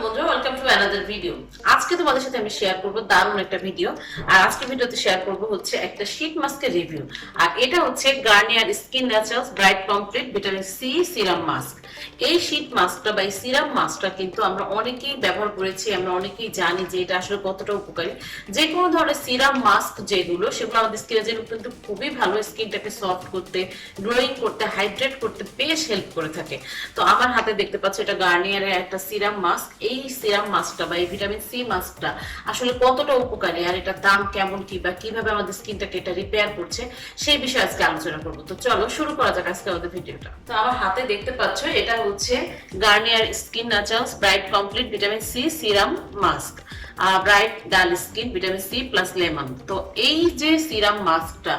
Hello, welcome to another video. আজকে তোমাদের সাথে আমি শেয়ার করব দারুণ একটা ভিডিও আর আজকে ভিডিওতে শেয়ার করব হচ্ছে একটা শীট মাস্কের রিভিউ আর এটা হচ্ছে Garnier skin naturals bright complete vitamin C serum mask এই শীট মাস্কটা বা এই সিরাম মাস্কটা কিন্তু আমরা অনেকেই ব্যবহার করেছি, আমরা অনেকেই জানি যে এটা আসলে কতটা উপকারী। যে কোনো ধরনের সিরাম মাস্ক যেগুলো, সেগুলো আমাদের স্কিনের জন্য কিন্তু খুবই ভালো। স্কিনটাকে সফট করতে গ্লোয়িং করতে হাইড্রেট করতে বেশ হেল্প করে থাকে। তো আমার হাতে দেখতে পাচ্ছ এটা গার্নিয়ারের একটা সিরাম মাস্ক এই সিরাম মাস্কটা বা এই ভিটামিন সি মাস্কটা। আসলে কতটা উপকারী আর এটার দাম কেমন, কি বা কীভাবে আমাদের স্কিনটাকে এটা রিপেয়ার করছে, সেই বিষয়ে আজকে আলোচনা করব। তো চলো শুরু করা যাক আজকে আমাদের ভিডিওটা। তো আমার হাতে দেখতে পাচ্ছ, এটা হচ্ছে Garnier skin naturals bright complete vitamin C serum mask bright dull skin vitamin C plus lemon তো এই যে সিরাম মাস্কটা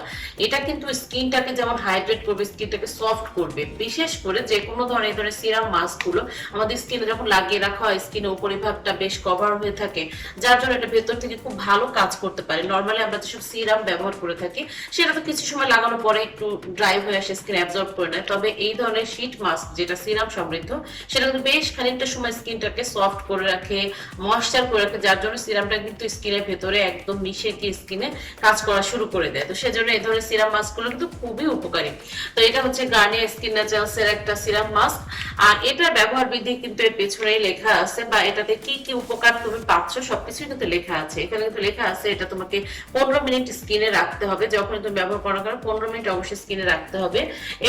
এটা কিন্তু স্কিনটাকে যেমন হাইড্রেট করবে স্কিনটাকে সফট করবে। বিশেষ করে যে কোনো ধরনের ধরনের সিরাম মাস্কগুলো আমাদের স্কিনে যখন লাগিয়ে রাখা হয় স্কিনের উপরিভাগটা বেশ কভার হয়ে থাকে, যার জন্য এটা ভেতর থেকে খুব ভালো কাজ করতে পারে। নর্মালি আমরা যেসব সিরাম ব্যবহার করে থাকি, সেটা তো কিছু সময় লাগানোর পরে একটু ড্রাই হয়ে আসে স্কিন অ্যাবজর্ব করে নেয়। তবে এই ধরনের শীট মাস্ক যেটা সিরাম সমৃদ্ধ, সেটা কিন্তু বেশ খানিকটা সময় স্কিনটাকে সফট করে রাখে ময়েশ্চার করে রাখে, যার জন্য সিরামটা কিন্তু স্কিনের ভেতরে একদম মিশে গিয়ে স্কিনে কাজ করা শুরু করে দেয়। তো সেজন্য এই ধরনের সিরাম মাস্কগুলো কিন্তু খুবই উপকারী। তো এটা হচ্ছে গার্নিয়ার স্কিন ন্যাচারালস এর একটা সিরাম মাস্ক। আর এটা ব্যবহার বিধি কিন্তু এর পেছনেই লেখা আছে বা এটাতে কি কি উপকার তুমি পাচ্ছ সবকিছুই কিন্তু লেখা আছে। এখানে কিন্তু লেখা আছে এটা তোমাকে পনেরো মিনিট স্কিনে রাখতে হবে। যখন তুমি ব্যবহার করার কারণে পনেরো মিনিট অবশ্যই স্কিনে রাখতে হবে।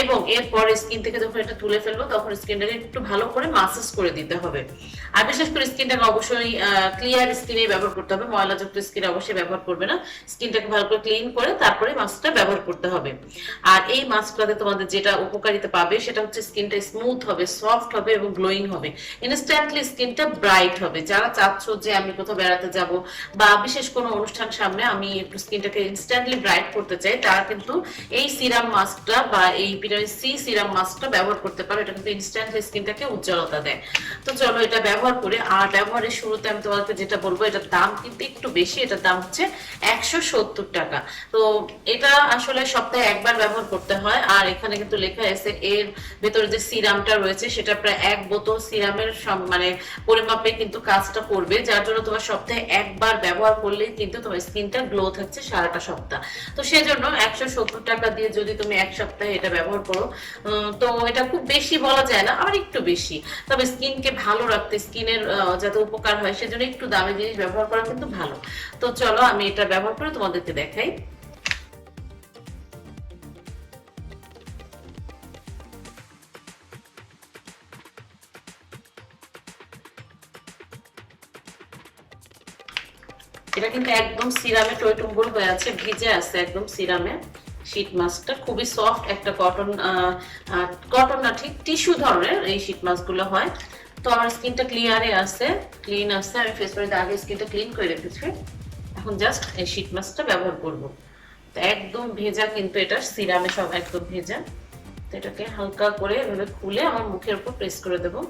এবং এরপর স্কিন থেকে যখন এটা তুলে ফেলব, তখন স্কিনটাকে একটু ভালো করে মাসাজ করে দিতে হবে। আর বিশেষ করে স্কিনটাকে অবশ্যই ক্লিয়ার স্কিনে ব্যবহার করতে হবে। ময়লাযুক্ত স্কিনে অবশ্যই ব্যবহার করবে না। স্কিনটাকে ভালো করে ক্লিন করে তারপরে মাস্কটা ব্যবহার করতে হবে। আর এই মাস্কটাতে তোমাদের যেটা উপকারিতা পাবে সেটা হচ্ছে স্কিনটা স্মুথ হবে সফট হবে এবং গ্লোয়িং হবে। ইনস্ট্যান্টলি স্কিনটা ব্রাইট হবে। যারা চাচ্ছ যে আমি কোথাও বেড়াতে যাব বা বিশেষ কোনো অনুষ্ঠান সামনে আমি একটু স্কিনটাকে ইনস্ট্যান্টলি ব্রাইট করতে চাই, তারা কিন্তু এই সিরাম মাস্কটা বা এই ভিটামিন সি সিরাম মাস্কটা ব্যবহার করতে পারো। এটা কিন্তু ইনস্ট্যান্টলি স্কিনটাকে উজ্জ্বলতা দেয়। তো চলো এটা ব্যবহার করে, আর ব্যবহারের শুরুতে আমি তোমাকে যেটা এটার দাম কিন্তু একটু বেশি, এটার দাম হচ্ছে একশো সত্তর টাকা। তো এটা আসলে সপ্তাহে একবার ব্যবহার করতে হয়, আর এখানে কিন্তু লেখা আছে এর ভেতরে যে সিরামটা রয়েছে, সেটা প্রায় এক বোতল সিরামের মানে পরিমাপে কিন্তু কাজটা করবে, যার জন্য তোমার সপ্তাহে একবার ব্যবহার করলেই কিন্তু তোমার স্কিনটা গ্লো থাকছে সারাটা সপ্তাহ। তো সেজন্য একশো সত্তর টাকা দিয়ে যদি তুমি এক সপ্তাহে এটা ব্যবহার করো তো এটা খুব বেশি বলা যায় না, আবার একটু বেশি। তবে স্কিনকে ভালো রাখতে, স্কিনের যাতে উপকার হয়, সেজন্য একটু দামি জিনিস ব্যবহার করা কিন্তু ভালো। তো চলো আমি এটা ব্যবহার করে তোমাদেরকে দেখাই। এটা কিন্তু একদম সিরামে টইটুম্বুর হয়ে আছে, ভিজে আছে একদম সিরামে। শীট মাস্কটা খুবই সফট একটা কটন কটন না, ঠিক টিস্যু ধরনের এই শীট মাস্কগুলো হয়। তো আমার স্কিনটা ক্লিয়ারে আছে ক্লিন আছে, আমি ফেস করে আগে স্কিনটা ক্লিন করে রেখেছি। এখন জাস্ট এই শীট মাস্কটা ব্যবহার করব। তো একদম ভেজা কিন্তু এটা, সিরামে সব একদম ভেজা। তো এটাকে হালকা করে এভাবে খুলে আমার মুখের উপর প্রেস করে দেবো।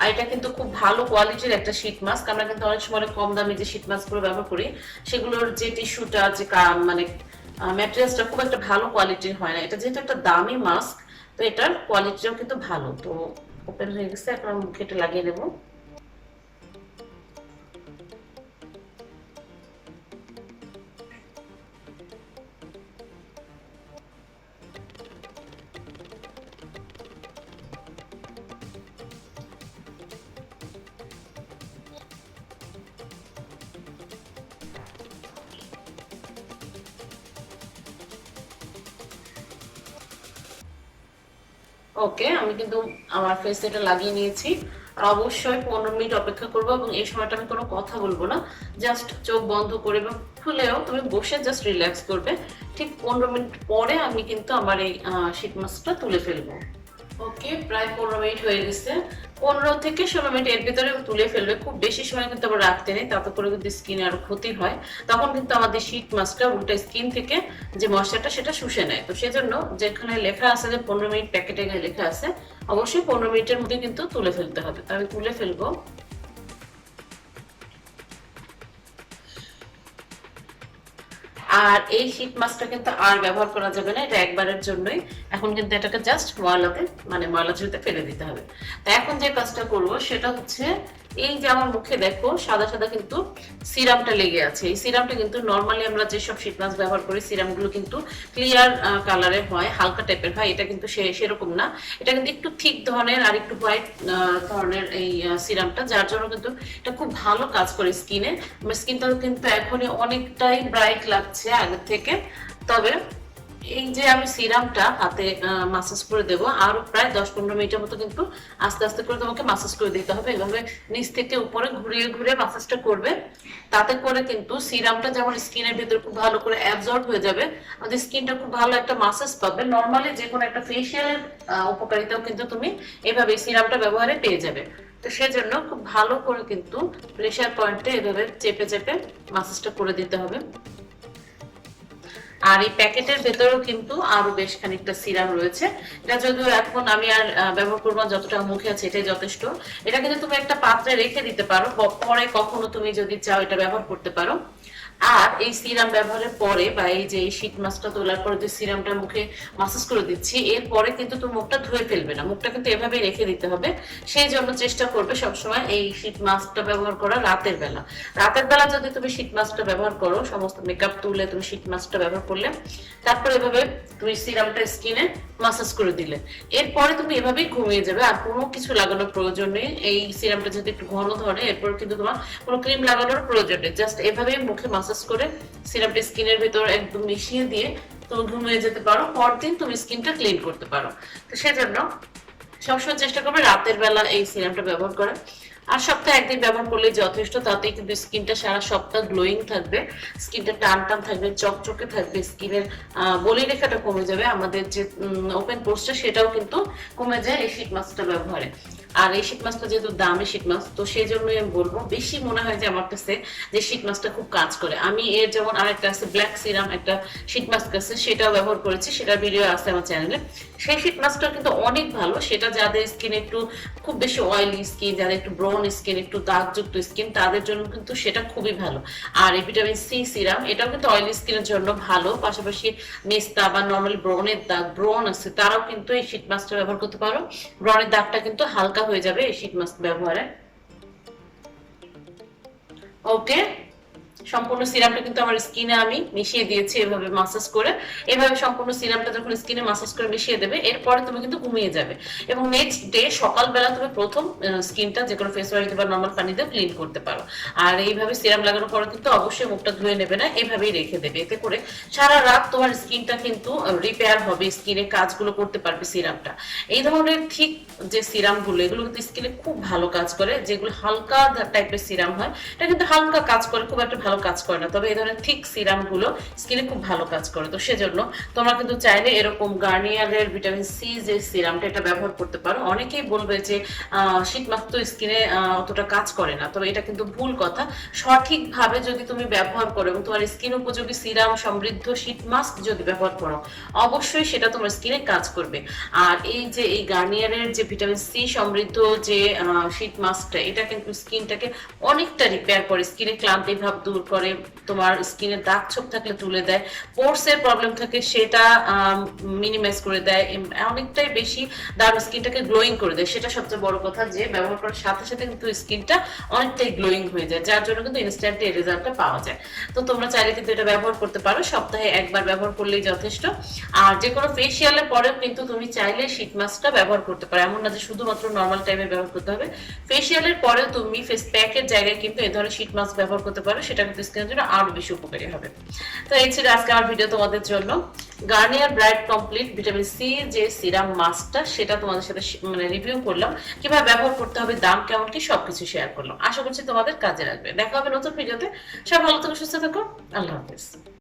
আর এটা কিন্তু খুব ভালো কোয়ালিটির একটা শীট মাস্ক আমরা কিন্তু অনেক সময় কম দামি যে শীট মাস্কগুলো ব্যবহার করি, সেগুলোর যে টিস্যুটা যে মানে ম্যাটেরিয়ালসটা খুব একটা ভালো কোয়ালিটির হয় না। এটা যেহেতু একটা দামি মাস্ক তো এটার কোয়ালিটিটাও কিন্তু ভালো। তো ওপেন হয়ে গেছে এখন মুখে এটা লাগিয়ে নেব। ওকে, আমি কিন্তু আমার ফেস এটা লাগিয়ে নিয়েছি। আর অবশ্যই পনেরো মিনিট অপেক্ষা করব এবং এই সময়টা আমি কোনো কথা বলব না। জাস্ট চোখ বন্ধ করে বা খুলেও তুমি বসে জাস্ট রিল্যাক্স করবে। ঠিক পনেরো মিনিট পরে আমি কিন্তু আমার এই শীত মাস্কটা তুলে ফেলব। ওকে, প্রায় পনেরো মিনিট হয়ে গেছে। পনেরো থেকে ষোলো মিনিট এর ভিতরে তুলে ফেলবে। খুব বেশি সময় কিন্তু আবার রাখতে নেই, তাতে করে কিন্তু স্কিনে আরও ক্ষতি হয়, তখন কিন্তু আমাদের শীত মাস্কটা উল্টা স্কিন থেকে যে মশলাটা সেটা শুষে নেয়। তো সেজন্য যেখানে লেখা আছে যে পনেরো মিনিট প্যাকেটে লেখা আছে, অবশ্যই পনেরো মিনিটের মধ্যে কিন্তু তুলে ফেলতে হবে। তো আমি তুলে ফেলব। আর এই শীট মাস্কটা কিন্তু আর ব্যবহার করা যাবে না, এটা একবারের জন্যই। এখন কিন্তু এটাকে জাস্ট ময়লাতে মানে ময়লা ঝুড়িতে ফেলে দিতে হবে। তো এখন যে কাজটা করব, সেটা হচ্ছে এই যে আমার মুখে দেখো, সাদা সাদা কিন্তু সিরামটা লেগে আছে। এই সিরামটা কিন্তু নর্মালি আমরা যেসব শীত মাস্ক ব্যবহার করি, সিরামগুলো কিন্তু ক্লিয়ার কালারের হয়, হালকা টাইপের হয়। এটা কিন্তু সেরকম না। এটা কিন্তু একটু ঠিক ধরনের আর একটু হোয়াইট ধরনের এই সিরামটা, যার জন্য কিন্তু এটা খুব ভালো কাজ করে স্কিনে আমার স্কিনটা কিন্তু এখনই অনেকটাই ব্রাইট লাগছে আগের থেকে। তবে এই যে আমি সিরামটা হাতে মাসাজ করে দেবো, আরও প্রায় দশ পনেরো মিনিটের মতো কিন্তু আস্তে আস্তে করে তোমাকে মাসাজ করে দিতে হবে। এভাবে নিচ থেকে উপরে ঘুরিয়ে ঘুরিয়ে মাসাজটা করবে। তাতে করে কিন্তু সিরামটা যেমন স্কিনের ভিতরে খুব ভালো করে অ্যাবজর্ব হয়ে যাবে, আমাদের স্কিনটা খুব ভালো একটা মাসাজ পাবে। নর্মালি যে কোনো একটা ফেসিয়ালের উপকারিতাও কিন্তু তুমি এভাবে সিরামটা ব্যবহারে পেয়ে যাবে। তো সেজন্য খুব ভালো করে কিন্তু প্রেশার পয়েন্টে এভাবে চেপে চেপে মাসাজটা করে দিতে হবে। আর এই প্যাকেটের ভেতরেও কিন্তু আরও বেশ খানিকটা সিরাম রয়েছে। এটা যদিও এখন আমি আর ব্যবহার করব যতটা মুখে আছে এটাই যথেষ্ট। এটা কিন্তু তুমি একটা পাত্রে রেখে দিতে পারো পরে কখনো তুমি যদি চাও এটা ব্যবহার করতে পারো। আর এই সিরাম ব্যবহারের পরে বা এই যে শীত মাস্কটা তোলার পরে যে সিরামটা মুখে মাসাজ করে দিচ্ছি এরপরে কিন্তু তুমি মুখটা ধুয়ে ফেলবে না। মুখটা কিন্তু এভাবে রেখে দিতে হবে। সেই জন্য চেষ্টা করবে সবসময় এই শীত মাস্কটা ব্যবহার করা রাতের বেলা। রাতের বেলা যদি তুমি শীত মাস্কটা ব্যবহার করো, সমস্ত মেকআপ তুলে তুমি শীত মাস্কটা ব্যবহার করলে, তারপর এভাবে তুমি সিরামটা স্কিনে মাসাজ করে দিলে। এরপরে তুমি এভাবেই ঘুমিয়ে যাবে। আর কোনো কিছু লাগানোর প্রয়োজন নেই। এই সিরামটা যদি একটু ঘন ধরে এরপর কিন্তু তোমার কোনো ক্রিম লাগানোর প্রয়োজন নেই। জাস্ট এভাবেই মুখে মাসাজ করে সিরামটা স্কিনের ভিতর একদম মিশিয়ে দিয়ে তুমি ঘুমিয়ে যেতে পারো, পরদিন তুমি স্কিনটা ক্লিন করতে পারো। তো সেজন্য সবসময় চেষ্টা করবে রাতের বেলা এই সিরামটা ব্যবহার করা। আর সপ্তাহে একদিন ব্যবহার করলে যথেষ্ট তাতেই কিন্তু স্কিনটা সারা সপ্তাহ গ্লোয়িং থাকবে স্কিনটা টান টান থাকবে, চকচকে থাকবে স্কিনের বলি রেখাটা কমে যাবে। আমাদের যে ওপেন পোস্টটা সেটাও কিন্তু কমে যায় এই শীত মাস্কটা ব্যবহারে। আর এই শীত মাস্কটা যেহেতু দামি শীত মাস্ক তো সেই জন্যই আমি বলব, বেশি মনে হয় যে আমার কাছে যে শীত মাস্কটা খুব কাজ করে। আমি এর যেমন আরেকটা আছে ব্ল্যাক সিরাম একটা শীত মাস্ক আছে সেটাও ব্যবহার করেছি, সেটার ভিডিও আছে আমার চ্যানেলে সেই শীত মাস্কটা কিন্তু অনেক ভালো, সেটা যাদের স্কিন একটু খুব বেশি অয়েলি স্কিন যাদের একটু ব্রাউন স্কিন একটু দাগযুক্ত স্কিন তাদের জন্য কিন্তু সেটা খুবই ভালো। আর এই ভিটামিন সি সিরাম এটাও কিন্তু অয়েলি স্কিনের জন্য ভালো, পাশাপাশি মেস্তা বা নর্মাল ব্রনের দাগ ব্রন আছে, তারাও কিন্তু এই শীত মাস্কটা ব্যবহার করতে পারো। ব্রনের দাগটা কিন্তু হালকা হয়ে যাবে এই শীত মাস্ক ব্যবহারে। ওকে সম্পূর্ণ সিরামটা কিন্তু আমার স্কিনে আমি মিশিয়ে দিয়েছি এভাবে মাসাজ করে। এভাবে সম্পূর্ণ সিরামটা যখন স্কিনে মাসাজ করে মিশিয়ে দেবে, এরপরে তুমি কিন্তু ঘুমিয়ে যাবে। এবং নেক্সট ডে সকালবেলা তুমি প্রথম স্কিনটা যে কোনো ফেস ওয়াশ বা নর্মাল পানি দিয়ে ক্লিন করতে পারো। আর এইভাবে সিরাম লাগানোর পরে কিন্তু অবশ্যই মুখটা ধুয়ে নেবে না, এভাবেই রেখে দেবে। এতে করে সারা রাত তোমার স্কিনটা কিন্তু রিপেয়ার হবে, স্কিনে কাজগুলো করতে পারবে সিরামটা। এই ধরনের ঠিক যে সিরামগুলো, এগুলো কিন্তু স্কিনে খুব ভালো কাজ করে, যেগুলো হালকা টাইপের সিরাম হয়, এটা কিন্তু হালকা কাজ করে, খুব একটা ভালো কাজ করে না। তবে এই ধরনের ঠিক সিরামগুলো স্কিনে খুব ভালো কাজ করে। তো সেজন্য তোমরা কিন্তু চাইলে এরকম গার্নিয়ারের ভিটামিন সি যে সিরামটা এটা ব্যবহার করতে পারো। অনেকেই বলবে যে শীত মাস স্কিনে অতটা কাজ করে না। তবে এটা কিন্তু ভুল কথা। সঠিকভাবে যদি তুমি ব্যবহার করো এবং তোমার স্কিন উপযোগী সিরাম সমৃদ্ধ শীত মাস্ক যদি ব্যবহার করো, অবশ্যই সেটা তোমার স্কিনে কাজ করবে। আর এই যে, এই গার্নিয়ারের যে ভিটামিন সি সমৃদ্ধ যে শীত মাস্কটা এটা কিন্তু স্কিনটাকে অনেকটা রিপেয়ার করে। স্কিনে ক্লান্তি ভাব দূর করে তোমার স্কিনে দাগ ছোপ থাকলে তুলে দেয়। পোর্স এর প্রবলেম থাকে, সেটা মিনিমাইজ করে দেয়। অনেকটাই বেশি দাম স্কিনটাকে গ্লোয়িং করে দেয়। সেটা সবচেয়ে বড় কথা যে, ব্যবহার করার সাথে সাথে কিন্তু স্কিনটা অনেকটাই গ্লোয়িং হয়ে যায়, যার জন্য কিন্তু ইনস্ট্যান্টলি রেজাল্টটা পাওয়া যায়। তো তোমরা চাইলে কিন্তু এটা ব্যবহার করতে পারো। সপ্তাহে একবার ব্যবহার করলেই যথেষ্ট। আর যে কোনো ফেসিয়ালের পরেও কিন্তু তুমি চাইলে শীত মাস্কটা ব্যবহার করতে পারো। এমন না যে শুধুমাত্র নর্মাল টাইমে ব্যবহার করতে হবে। ফেসিয়ালের পরেও তুমি ফেস প্যাকের জায়গায় কিন্তু এই ধরনের শীত মাস্ক ব্যবহার করতে পারো। সেটা কিন্তু স্কিনের জন্য আরও বেশি উপকারী হবে। তো এই ছিল আজকে আমার ভিডিও তোমাদের জন্য। Garnier bright complete vitamin C যে সিরাম মাস্কটা সেটা তোমাদের সাথে মানে রিভিউ করলাম। কীভাবে ব্যবহার করতে হবে, দাম কেমন, কি সবকিছু শেয়ার করলাম। আশা করছি তোমাদের কাজে লাগবে। দেখা হবে নতুন ভিডিওতে সব ভালো থেকো, সুস্থ থাকো। আল্লাহ হাফিজ।